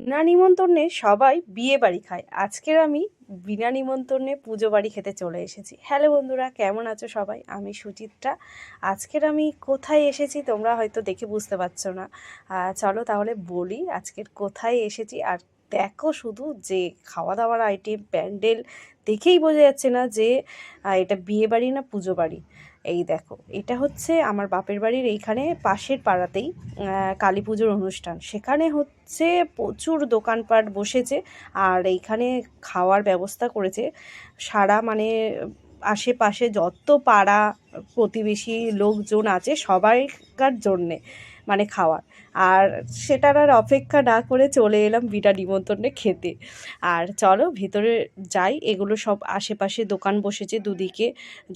বিনা নিমন্ত্রণে সবাই বিয়ে বাড়ি খায়। আজকের আমি বিনা নিমন্ত্রণে পুজো বাড়ি খেতে চলে এসেছি। হ্যালো বন্ধুরা, কেমন আছো সবাই? আমি সুচিত্রা। আজকের আমি কোথায় এসেছি তোমরা হয়তো দেখে বুঝতে পারছ না। চলো তাহলে বলি আজকের কোথায় এসেছি। আর দেখো শুধু যে খাওয়া দাওয়ার আইটেম প্যান্ডেল দেখেই বোঝা যাচ্ছে না যে এটা বিয়ে বাড়ি না পুজো বাড়ি। এই দেখো, এটা হচ্ছে আমার বাপের বাড়ির এইখানে পাশের পাড়াতেই কালী পুজোর অনুষ্ঠান। সেখানে হচ্ছে প্রচুর দোকানপাট বসেছে আর এইখানে খাওয়ার ব্যবস্থা করেছে। সারা মানে আশেপাশে যত পাড়া প্রতিবেশী লোকজন আছে সবাইকার জন্যে। মানে খাওয়ার। আর সেটার আর অপেক্ষা না করে চলে এলাম বিনা নিমন্ত্রণে খেতে। আর চলো ভিতরে যাই, এগুলো সব আশেপাশে দোকান বসেছে দুদিকে।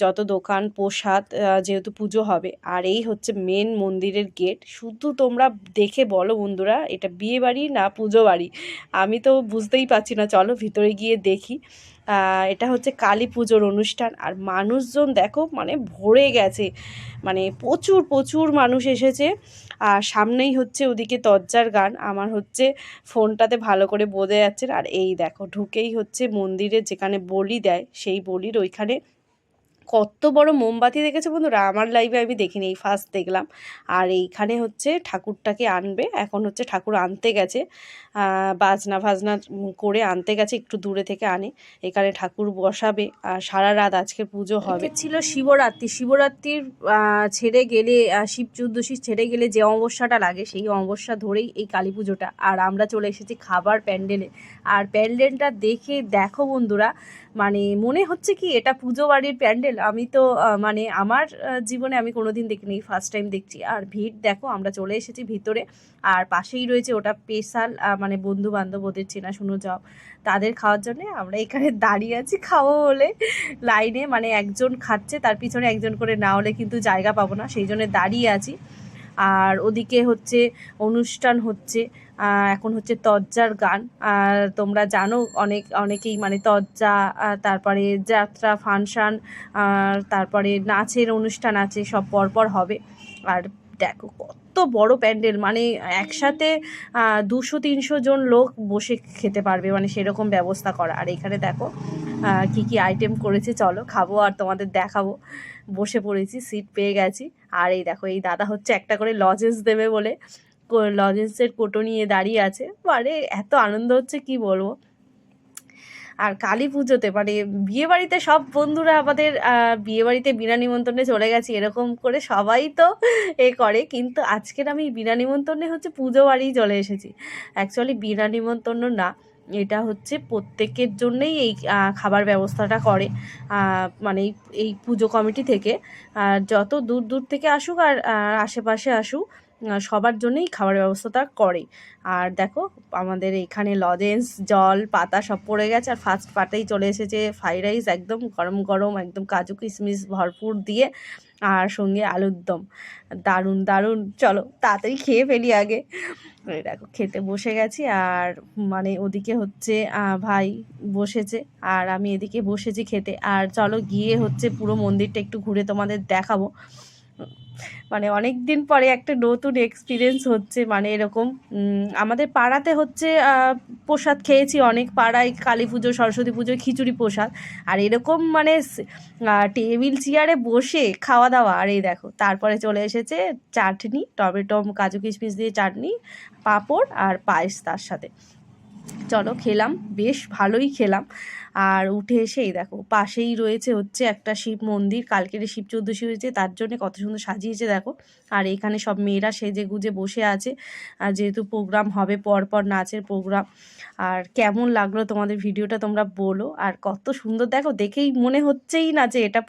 যত দোকান, প্রসাদ যেহেতু পুজো হবে। আর এই হচ্ছে মেন মন্দিরের গেট শুধু তোমরা দেখে বলো বন্ধুরা, এটা বিয়ে বাড়ি না পুজো বাড়ি আমি তো বুঝতেই পারছি না। চলো ভিতরে গিয়ে দেখি। এটা হচ্ছে কালী পুজোর অনুষ্ঠান। আর মানুষজন দেখো মানে ভরে গেছে। মানে প্রচুর প্রচুর মানুষ এসেছে। আর সামনেই হচ্ছে ওদিকে তজ্জার গান। আমার হচ্ছে ফোনটাতে ভালো করে বোঝা যাচ্ছে আর এই দেখো, ঢুকেই হচ্ছে মন্দিরে যেখানে বলি দেয়, সেই বলির ওইখানে কত বড় মোমবাতি দেখেছে বন্ধুরা? আমার লাইভে আমি দেখিনি এই ফার্স্ট দেখলাম। আর এইখানে হচ্ছে ঠাকুরটাকে আনবে। এখন হচ্ছে ঠাকুর আনতে গেছে। বাজনা ভাজনা করে আনতে গেছে একটু দূরে থেকে আনে। এখানে ঠাকুর বসাবে। আর সারা রাত আজকে পুজো হবে। ছিল শিবরাত্রি। শিবরাত্রির ছেড়ে গেলে শিব চৌদ্দশী ছেড়ে গেলে যে অমাবস্যাটা লাগে সেই অমাবস্যা ধরেই এই কালী পুজোটা। আর আমরা চলে এসেছি খাবার প্যান্ডেলে। আর প্যান্ডেলটা দেখে দেখো বন্ধুরা মানে মনে হচ্ছে কি এটা পুজো বাড়ির প্যান্ডেল। আমি তো মানে আমার জীবনে আমি কোনোদিন দেখিনি ফার্স্ট টাইম দেখছি। আর ভিড় দেখো, আমরা চলে এসেছি ভিতরে। আর পাশেই রয়েছে ওটা স্পেশাল মানে বন্ধু বান্ধব ওদের চেনা শুনো যাও তাদের খাওয়ার জন্য আমরা এখানে দাঁড়িয়ে আছি খাব বলে। লাইনে মানে একজন খাচ্ছে, তার পিছনে একজন করে না হলে কিন্তু জায়গা পাবো না, সেই জন্য দাঁড়িয়ে আছি। আর ওদিকে হচ্ছে অনুষ্ঠান হচ্ছে। এখন হচ্ছে তজ্জার গান। আর তোমরা জানো অনেক, অনেকেই মানে তজ্জা তারপরে যাত্রা, ফাংশান তারপরে নাচের অনুষ্ঠান আছে, সব পরপর হবে। আর দেখো কত বড় প্যান্ডেল মানে একসাথে দুশো, তিনশো জন লোক বসে খেতে পারবে মানে সেরকম ব্যবস্থা করা। আর এখানে দেখো কি কি আইটেম করেছে, চলো খাব আর তোমাদের দেখাবো। বসে পড়েছি সিট পেয়ে গেছি। আর এই দেখো, এই দাদা হচ্ছে একটা করে লজেন্স দেবে বলে। লজেন্সের কোটো নিয়ে দাঁড়িয়ে আছে। মানে এত আনন্দ হচ্ছে কি বলব? আর কালী পুজোতে মানে বিয়ে বাড়িতে সব বন্ধুরা আমাদের আহ, বিয়ে বাড়িতে বিনা নিমন্ত্রণে চলে গেছি এরকম করে সবাই তো এ করে। কিন্তু আজকের আমি বিনা নিমন্ত্রণে হচ্ছে পুজো বাড়িই চলে এসেছি। অ্যাকচুয়ালি বিনা নিমন্ত্রণ না এটা হচ্ছে প্রত্যেকের জন্যই এই খাবার ব্যবস্থাটা করে মানে এই পুজো কমিটি থেকে। আর যত দূর দূর থেকে আসুক আর আশেপাশে আসুক সবার জন্যই খাবার ব্যবস্থাটা করে। আর দেখো, আমাদের এখানে লজেন্স, জল, পাতা সব পড়ে গেছে। আর ফার্স্ট পাতেই চলে এসেছে ফ্রাইড রাইস একদম গরম গরম, একদম কাজু কিশমিশ ভরপুর দিয়ে আর সঙ্গে আলুর দম। দারুণ দারুণ। চলো, তাড়াতাড়ি খেয়ে ফেলি আগে। দেখো, খেতে বসে গেছি। আর মানে ওদিকে হচ্ছে ভাই বসেছে। আর আমি এদিকে বসেছি খেতে। আর চলো গিয়ে হচ্ছে পুরো মন্দিরটা একটু ঘুরে তোমাদের দেখাবো। মানে অনেক দিন পরে একটা নতুন এক্সপিরিয়েন্স হচ্ছে মানে এরকম আমাদের পাড়াতে হচ্ছে প্রসাদ খেয়েছি অনেক পাড়ায়, কালী পুজো, সরস্বতী পুজোয় খিচুড়ি প্রসাদ। আর এরকম মানে টেবিল চেয়ারে বসে খাওয়া দাওয়া, আর এই দেখো, তারপরে চলে এসেছে চাটনি, টমেটো, কাজু কিশমিশ দিয়ে চাটনি, পাঁপড় আর পায়েস তার সাথে। চলো খেলাম, বেশ ভালোই খেলাম। আর উঠে এসে এই দেখো, পাশেই রয়েছে হচ্ছে একটা শিব মন্দির কালকের শিব চৌদ্দশী হয়েছে তার জন্য কত সুন্দর সাজিয়েছে দেখো। আর এখানে সব মেয়েরা সেজে গুজে বসে আছে। আর যেহেতু প্রোগ্রাম হবে পর পর নাচের প্রোগ্রাম। আর কেমন লাগল তোমাদের ভিডিওটা তোমরা বলো। আর কত সুন্দর, দেখো দেখেই মনে হচ্ছেই না যে এটা